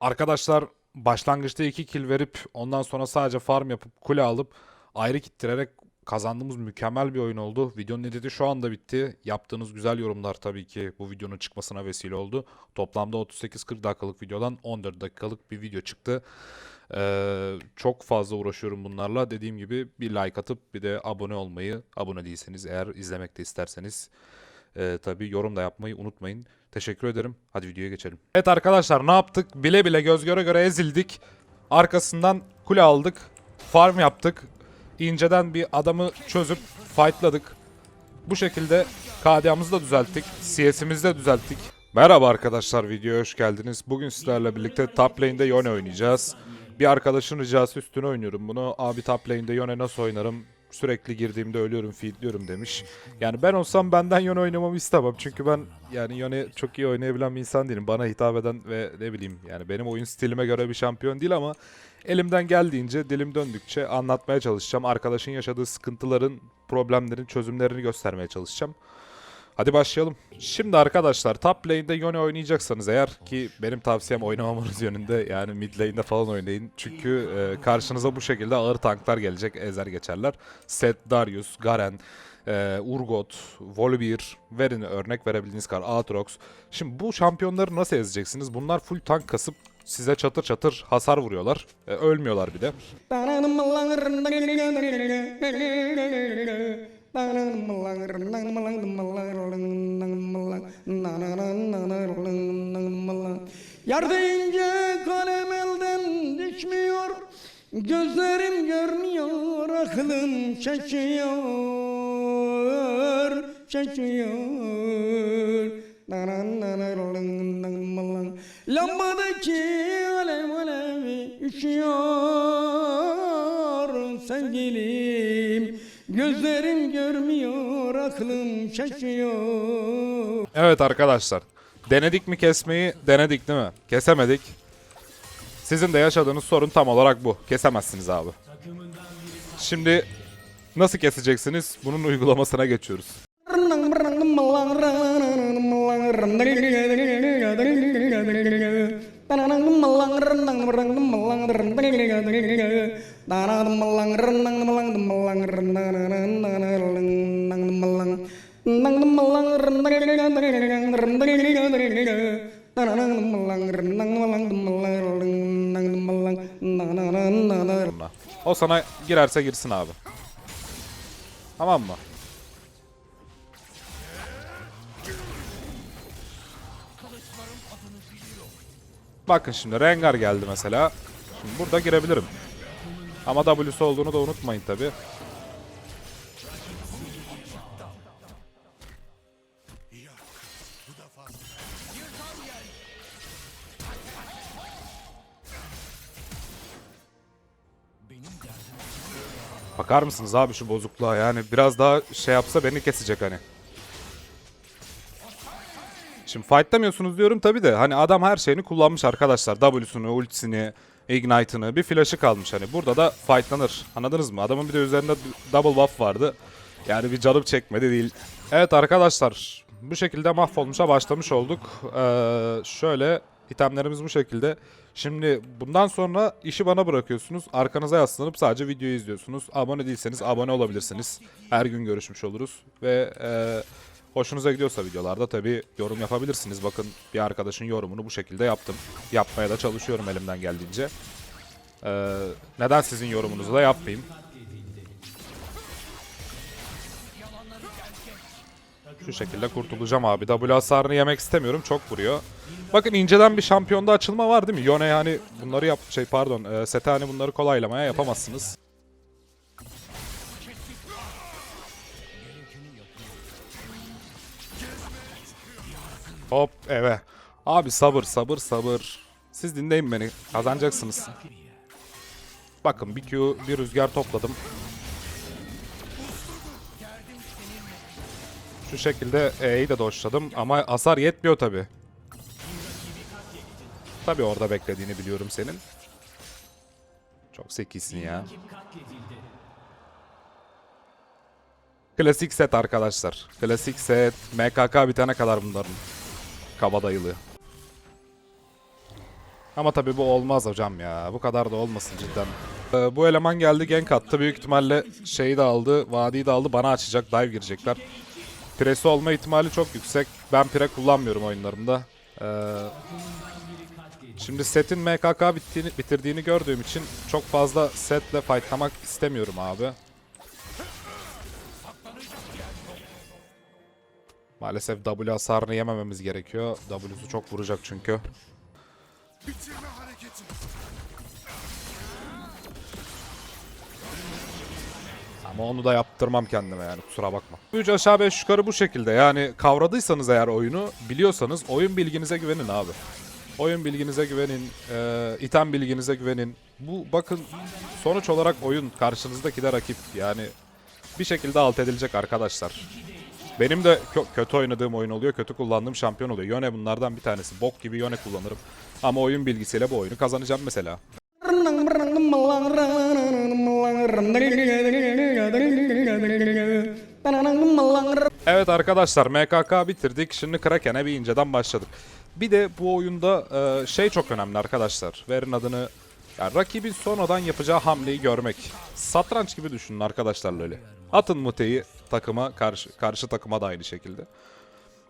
Arkadaşlar başlangıçta 2 kill verip ondan sonra sadece farm yapıp kule alıp ayrı kittirerek kazandığımız mükemmel bir oyun oldu. Videonun editi şu anda bitti. Yaptığınız güzel yorumlar tabii ki bu videonun çıkmasına vesile oldu. Toplamda 38-40 dakikalık videodan 14 dakikalık bir video çıktı. Ee, çok fazla uğraşıyorum bunlarla. Dediğim gibi bir like atıp bir de abone olmayı, abone değilseniz eğer izlemek de isterseniz ee, tabii yorum da yapmayı unutmayın. Teşekkür ederim. Hadi videoya geçelim. Evet arkadaşlar ne yaptık? Bile bile göz göre göre ezildik. Arkasından kule aldık. Farm yaptık. İnceden bir adamı çözüp fightladık. Bu şekilde KDA'mızı da düzelttik. CS'imizi de düzelttik. Merhaba arkadaşlar videoya hoş geldiniz. Bugün sizlerle birlikte top lane'de Yone oynayacağız. Bir arkadaşın ricası üstüne oynuyorum bunu. Abi top lane'de Yone nasıl oynarım? Sürekli girdiğimde ölüyorum, feedliyorum demiş. Yani ben olsam benden Yone oynamamı istemem. Çünkü ben yani Yone çok iyi oynayabilen bir insan değilim. Bana hitap eden ve ne bileyim yani benim oyun stilime göre bir şampiyon değil ama elimden geldiğince, dilim döndükçe anlatmaya çalışacağım. Arkadaşın yaşadığı sıkıntıların, problemlerin çözümlerini göstermeye çalışacağım. Hadi başlayalım. Şimdi arkadaşlar top lane'de Yone oynayacaksanız eğer ki benim tavsiyem oynamamanız yönünde yani mid lane'de falan oynayın. Çünkü e, karşınıza bu şekilde ağır tanklar gelecek ezer geçerler. Set, Darius, Garen, e, Urgot, Volibear verin örnek verebildiğiniz kadar Aatrox. Şimdi bu şampiyonları nasıl ezeceksiniz? Bunlar full tank kasıp size çatır çatır hasar vuruyorlar. E, ölmüyorlar bir de. Yar deyince kalem elden düşmüyor Gözlerim görmüyor aklım şaşıyor Şaşıyor. Lambadaki alev alev üşüyor sevgilim Gözlerim görmüyor aklım şaşıyor Evet arkadaşlar. Denedik mi kesmeyi? Denedik değil mi? Kesemedik. Sizin de yaşadığınız sorun tam olarak bu. Kesemezsiniz abi. Şimdi nasıl keseceksiniz? Bunun uygulamasına geçiyoruz. O sana girerse girsin abi. Tamam mı? Bakın şimdi Rengar geldi mesela. Şimdi burada girebilirim. Ama W'su olduğunu da unutmayın tabi. Bakar mısınız abi şu bozukluğa yani biraz daha şey yapsa beni kesecek hani. Şimdi fightlamıyorsunuz diyorum tabi de hani adam her şeyini kullanmış arkadaşlar. W'sunu, ultisini, ignite'ını, bir flash'ı kalmış hani. Burada da fightlanır. Anladınız mı? Adamın bir de üzerinde double buff vardı. Yani bir canım çekmedi değil. Evet arkadaşlar bu şekilde mahvolmuşa başlamış olduk. Ee, şöyle itemlerimiz bu şekilde. Şimdi bundan sonra işi bana bırakıyorsunuz. Arkanıza yaslanıp sadece videoyu izliyorsunuz. Abone değilseniz abone olabilirsiniz. Her gün görüşmüş oluruz. Ve e, hoşunuza gidiyorsa videolarda tabii yorum yapabilirsiniz. Bakın bir arkadaşın yorumunu bu şekilde yaptım. Yapmaya da çalışıyorum elimden geldiğince. Ee, neden sizin yorumunuzu da yapmayayım? Şu şekilde kurtulacağım abi. W hasarını yemek istemiyorum. Çok vuruyor. Bakın inceden bir şampiyonda açılma var değil mi? Yone yani bunları yap şey pardon. E, Sete hani bunları kolaylamaya yapamazsınız. Hop eve. Abi sabır sabır sabır. Siz dinleyin beni. Kazanacaksınız. Bakın bir Q bir rüzgar topladım. Şu şekilde E'yi de doşladım ama hasar yetmiyor tabi. Tabi orada beklediğini biliyorum senin. Çok zekisin ya. Klasik set arkadaşlar. Klasik set. MKK bitene kadar bunların. Kabadayılı. Ama tabii bu olmaz hocam ya. Bu kadar da olmasın cidden. Ee, bu eleman geldi gank attı. Büyük ihtimalle şeyi de aldı. Vadiyi de aldı. Bana açacak. Dive girecekler. Presi olma ihtimali çok yüksek. Ben pire kullanmıyorum oyunlarımda. Ee, şimdi setin MKK bittiğini, bitirdiğini gördüğüm için çok fazla setle fightlamak istemiyorum abi. Maalesef W hasarını yemememiz gerekiyor. W'su çok vuracak çünkü. Ama onu da yaptırmam kendime yani kusura bakma. 3 aşağı 5 yukarı bu şekilde yani kavradıysanız eğer oyunu biliyorsanız oyun bilginize güvenin abi. Oyun bilginize güvenin, e, item bilginize güvenin. Bu bakın sonuç olarak oyun karşınızdaki de rakip yani bir şekilde alt edilecek arkadaşlar. Benim de kö- kötü oynadığım oyun oluyor, kötü kullandığım şampiyon oluyor. Yone bunlardan bir tanesi. Bok gibi Yone kullanırım. Ama oyun bilgisiyle bu oyunu kazanacağım mesela. Evet arkadaşlar MKK bitirdik. Şimdi Kraken'e bir inceden başladık. Bir de bu oyunda e, şey çok önemli arkadaşlar. Verin adını. Yani rakibin sonradan yapacağı hamleyi görmek. Satranç gibi düşünün arkadaşlar öyle. Atın muteyi takıma karşı karşı takıma da aynı şekilde.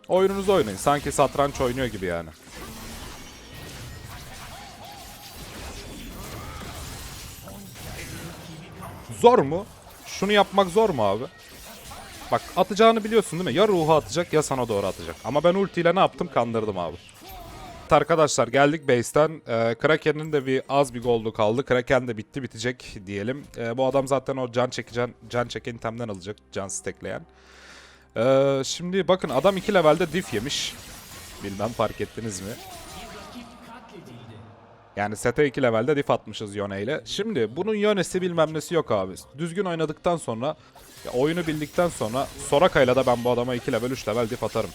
Oyununuzu oynayın. Sanki satranç oynuyor gibi yani. Zor mu? Şunu yapmak zor mu abi? Bak atacağını biliyorsun değil mi? Ya ruhu atacak ya sana doğru atacak. Ama ben ultiyle ne yaptım? Kandırdım abi. Evet Arkadaşlar geldik base'ten. Ee, Kraken'in de bir az bir goldu kaldı. Kraken de bitti bitecek diyelim. Ee, bu adam zaten o can çekeceğin, can çeken itemden alacak. Can stekleyen. Ee, şimdi bakın adam 2 levelde diff yemiş. Bilmem fark ettiniz mi? Yani sete 2 levelde diff atmışız Yone ile. Şimdi bunun Yone'si bilmem nesi yok abi. Düzgün oynadıktan sonra, oyunu bildikten sonra Soraka'yla da ben bu adama 2 level 3 level diff atarım.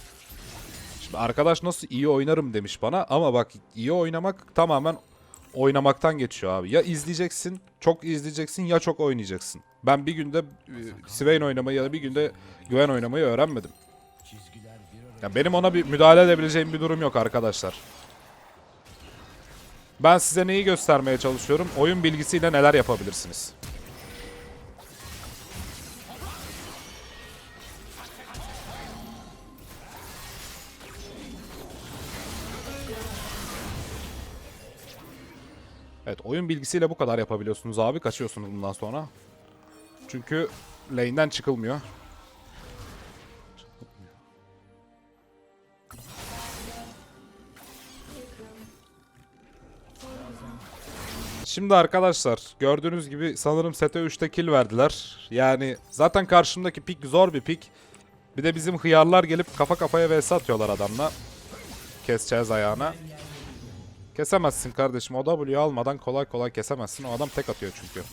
Arkadaş nasıl iyi oynarım demiş bana ama bak iyi oynamak tamamen oynamaktan geçiyor abi. Ya izleyeceksin, çok izleyeceksin ya çok oynayacaksın. Ben bir günde e, Swain oynamayı ya da bir günde Güven oynamayı öğrenmedim. Ya benim ona bir müdahale edebileceğim bir durum yok arkadaşlar. Ben size neyi göstermeye çalışıyorum? Oyun bilgisiyle neler yapabilirsiniz? Oyun bilgisiyle bu kadar yapabiliyorsunuz abi. Kaçıyorsunuz bundan sonra. Çünkü lane'den çıkılmıyor. Şimdi arkadaşlar gördüğünüz gibi sanırım sete 3'te kill verdiler. Yani zaten karşımdaki pik zor bir pik. Bir de bizim hıyarlar gelip kafa kafaya vs atıyorlar adamla. Keseceğiz ayağına. Kesemezsin kardeşim. O W'yu almadan kolay kolay kesemezsin. O adam tek atıyor çünkü.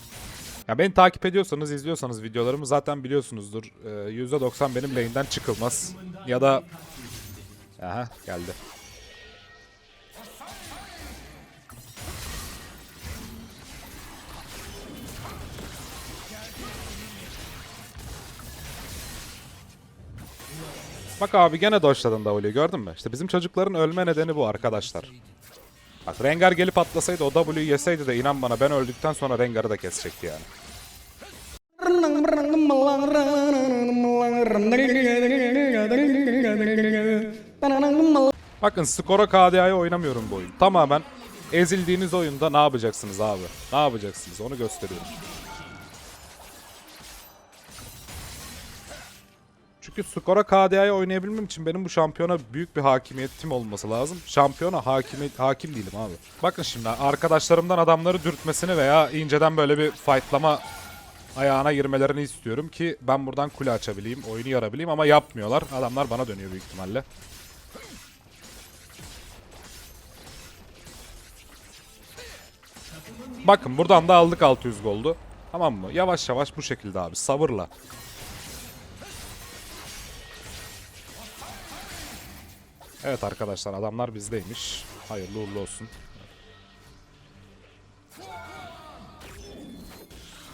Ya beni takip ediyorsanız, izliyorsanız videolarımı zaten biliyorsunuzdur. Ee, %90 benim lane'den çıkılmaz. Ya da... Aha geldi. Bak abi gene dodge'ladın W'yu gördün mü? İşte bizim çocukların ölme nedeni bu arkadaşlar. Bak Rengar gelip atlasaydı o W'yu yeseydi de inan bana ben öldükten sonra Rengar'ı da kesecekti yani. Bakın skora KDA'ya oynamıyorum bu oyun. Tamamen ezildiğiniz oyunda ne yapacaksınız abi? Ne yapacaksınız onu gösteriyorum. Çünkü skora KDA'ya oynayabilmem için benim bu şampiyona büyük bir hakimiyetim olması lazım. Şampiyona hakimiyet, hakim değilim abi. Bakın şimdi arkadaşlarımdan adamları dürtmesini veya inceden böyle bir fightlama ayağına girmelerini istiyorum ki ben buradan kule açabileyim, oyunu yarabileyim ama yapmıyorlar. Adamlar bana dönüyor büyük ihtimalle. Bakın buradan da aldık 600 goldu. Tamam mı? Yavaş yavaş bu şekilde abi sabırla. Evet arkadaşlar adamlar bizdeymiş. Hayırlı uğurlu olsun.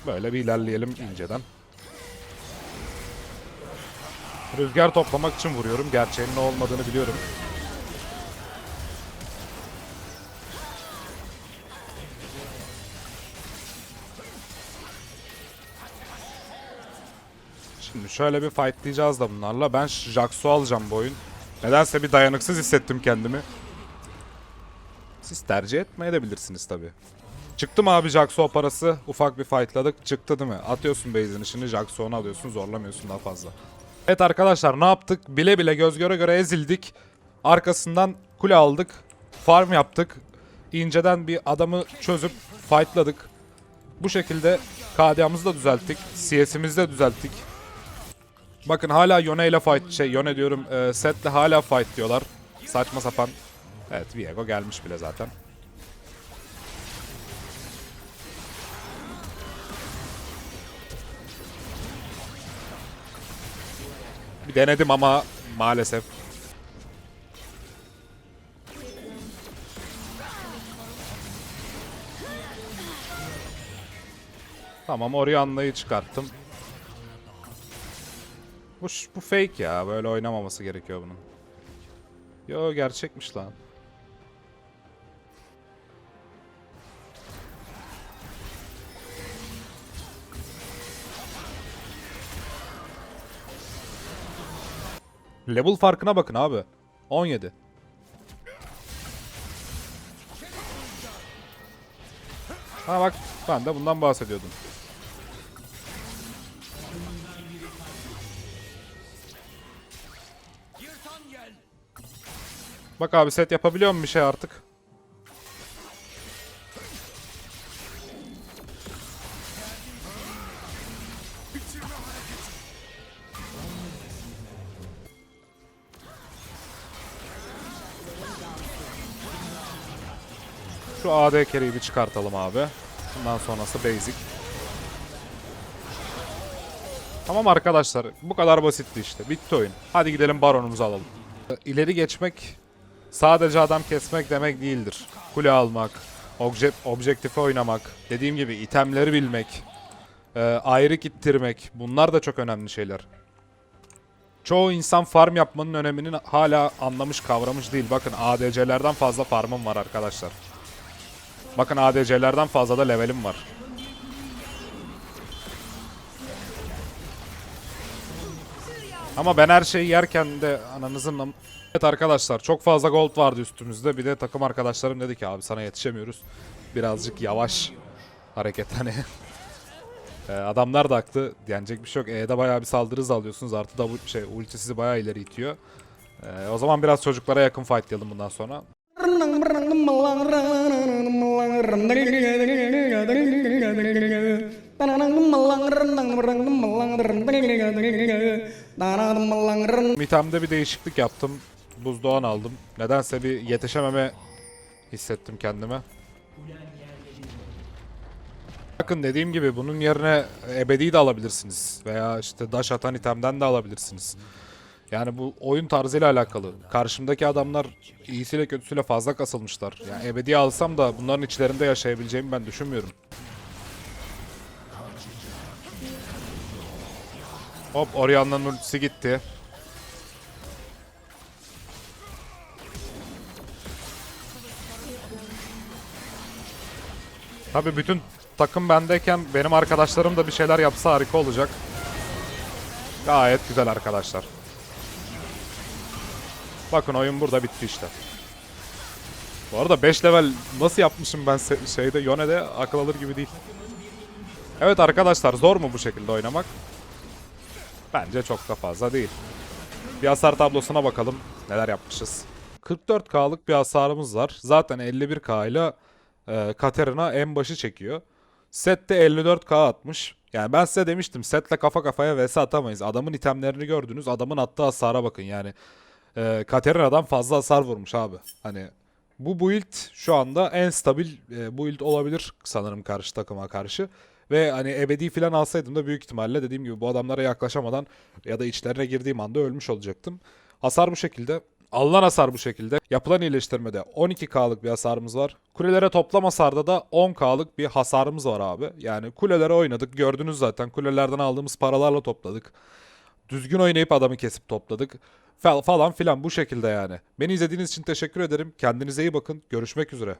Böyle bir ilerleyelim inceden. Rüzgar toplamak için vuruyorum. Gerçeğin ne olmadığını biliyorum. Şimdi şöyle bir fightlayacağız da bunlarla. Ben Jax'u alacağım bu oyun. Nedense bir dayanıksız hissettim kendimi. Siz tercih etmeye de bilirsiniz tabi. Çıktı mı abi Jaxo parası? Ufak bir fightladık. Çıktı değil mi? Atıyorsun base'ini şimdi Jaxo'nu alıyorsun. Zorlamıyorsun daha fazla. Evet arkadaşlar ne yaptık? Bile bile göz göre göre ezildik. Arkasından kule aldık. Farm yaptık. İnceden bir adamı çözüp fightladık. Bu şekilde KDA'mızı da düzelttik. CS'imizi de düzelttik. Bakın hala Yone ile fight şey Yone diyorum e, Set'le hala fight diyorlar. Saçma sapan. Evet Viego gelmiş bile zaten. Bir denedim ama maalesef. Tamam Orianna'yı çıkarttım. Bu, bu fake ya. Böyle oynamaması gerekiyor bunun. Yo gerçekmiş lan. Level farkına bakın abi. 17. Ha bak ben de bundan bahsediyordum. Bak abi set yapabiliyor mu bir şey artık? Şu AD carry'i bir çıkartalım abi. Bundan sonrası basic. Tamam arkadaşlar bu kadar basitti işte. Bitti oyun. Hadi gidelim baronumuzu alalım. İleri geçmek sadece adam kesmek demek değildir. Kule almak, obje objektife oynamak, dediğim gibi itemleri bilmek, e, ayrı gittirmek bunlar da çok önemli şeyler. Çoğu insan farm yapmanın önemini hala anlamış kavramış değil. Bakın ADC'lerden fazla farmım var arkadaşlar. Bakın ADC'lerden fazla da levelim var. Ama ben her şeyi yerken de ananızın... Evet arkadaşlar çok fazla gold vardı üstümüzde. Bir de takım arkadaşlarım dedi ki abi sana yetişemiyoruz. Birazcık yavaş hareket hani. Ee, adamlar da haklı. Denecek bir şey yok. E'de bayağı bir saldırı alıyorsunuz. Artı da bu şey ulti sizi bayağı ileri itiyor. Ee, o zaman biraz çocuklara yakın fightlayalım bundan sonra. Mitam'da bir değişiklik yaptım. Buzdoğan aldım. Nedense bir yetişememe hissettim kendime. Bakın dediğim gibi bunun yerine ebedi de alabilirsiniz. Veya işte daş atan itemden de alabilirsiniz. Yani bu oyun tarzıyla alakalı. Karşımdaki adamlar iyisiyle kötüsüyle fazla kasılmışlar. Yani ebedi alsam da bunların içlerinde yaşayabileceğimi ben düşünmüyorum. Hop Orianna'nın ultisi gitti. Tabii bütün takım bendeyken benim arkadaşlarım da bir şeyler yapsa harika olacak. Gayet güzel arkadaşlar. Bakın oyun burada bitti işte. Bu arada 5 level nasıl yapmışım ben şeyde Yone'de akıl alır gibi değil. Evet arkadaşlar zor mu bu şekilde oynamak? Bence çok da fazla değil. Bir hasar tablosuna bakalım neler yapmışız. 44k'lık bir hasarımız var. Zaten 51k ile e, Katarina en başı çekiyor. Set de 54k atmış. Yani ben size demiştim setle kafa kafaya vs atamayız. Adamın itemlerini gördünüz. Adamın attığı hasara bakın yani. E, Katarina'dan fazla hasar vurmuş abi. Hani bu build şu anda en stabil e, build olabilir sanırım karşı takıma karşı. Ve hani ebedi falan alsaydım da büyük ihtimalle dediğim gibi bu adamlara yaklaşamadan ya da içlerine girdiğim anda ölmüş olacaktım. Hasar bu şekilde. Alınan hasar bu şekilde. Yapılan iyileştirmede 12K'lık bir hasarımız var. Kulelere toplam hasarda da 10K'lık bir hasarımız var abi. Yani kulelere oynadık. Gördünüz zaten. Kulelerden aldığımız paralarla topladık. Düzgün oynayıp adamı kesip topladık. Fal- Falan filan bu şekilde yani. Beni izlediğiniz için teşekkür ederim. Kendinize iyi bakın. Görüşmek üzere.